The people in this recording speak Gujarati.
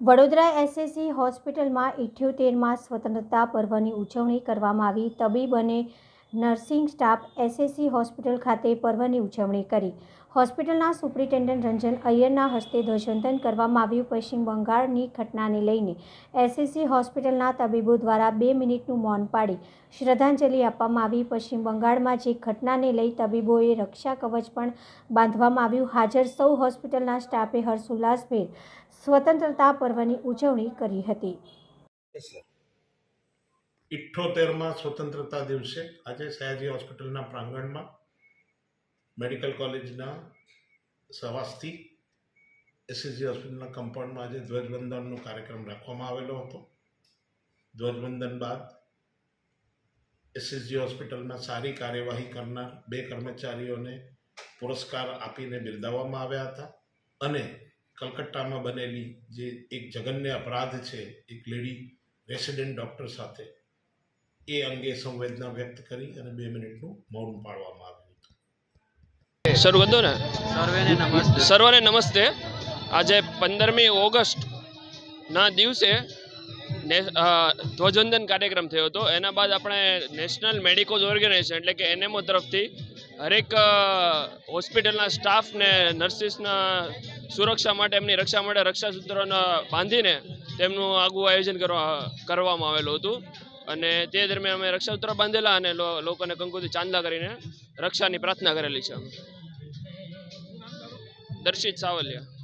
વડોદરા એસએસસી હોસ્પિટલમાં ઇઠ્યોતેરમાં સ્વતંત્રતા પર્વની ઉજવણી કરવામાં આવી. તબીબ અને નર્સિંગ સ્ટાફ એસએસસી હોસ્પિટલ ખાતે પર્વની ઉજવણી કરી. હોસ્પિટલના સુપ્રિન્ટેન્ડન્ટ રંજન અય્યરના હસ્તે ધ્વજવંદન કરવામાં આવ્યું. પશ્ચિમ બંગાળની ઘટનાને લઈને એસએસસી હોસ્પિટલના તબીબો દ્વારા બે મિનિટનું મૌન પાડી શ્રદ્ધાંજલિ આપવામાં આવી. પશ્ચિમ બંગાળમાં જે ઘટનાને લઈ તબીબોએ રક્ષા કવચ પણ બાંધવામાં આવ્યું. હાજર સૌ હોસ્પિટલના સ્ટાફે હર્ષોલ્લાસભેર સ્વતંત્રતા પર્વની ઉજવણી કરી હતી. ઇઠ્ઠોતેરમાં સ્વતંત્રતા દિવસે આજે સયાજી હોસ્પિટલના પ્રાંગણમાં મેડિકલ કોલેજના સવાસથી એસએસજી હોસ્પિટલના કમ્પાઉન્ડમાં આજે ધ્વજવંદનનો કાર્યક્રમ રાખવામાં આવેલો હતો. ધ્વજવંદન બાદ એસએસજી હોસ્પિટલમાં સારી કાર્યવાહી કરનાર બે કર્મચારીઓને પુરસ્કાર આપીને બિરદાવવામાં આવ્યા હતા અને કલકત્તામાં બનેલી જે એક જગન્ય અપરાધ છે એક લેડી રેસિડેન્ટ ડૉક્ટર સાથે એ અંગે સંવેદના વ્યક્ત કરી અને બે મિનિટનું મૌન પાડવામાં આવ્યું હતું. શરૂ કરી ને. સર્વેને નમસ્તે. સર્વને નમસ્તે. આજે પંદરમી ઓગસ્ટના દિવસે ને ધ્વજવંદન કાર્યક્રમ થયો હતો. એના બાદ આપણે નેશનલ મેડિકોઝ ઓર્ગેનાઇઝેશન એટલે કે એનએમઓ તરફથી હરેક હોસ્પિટલના સ્ટાફ ને નર્સિસના સુરક્ષા માટે, એમની રક્ષા માટે રક્ષા સૂત્રોને બાંધીને તેમનું આગવું આયોજન કરવા, કરવામાં આવેલું હતું. અને તે દરમિયાન અમે રક્ષા સૂત્ર બાંધેલા અને લોકોને કંકુથી ચાંદલા કરીને રક્ષાની પ્રાર્થના કરેલી છે. દર્શિત સાવલિયા.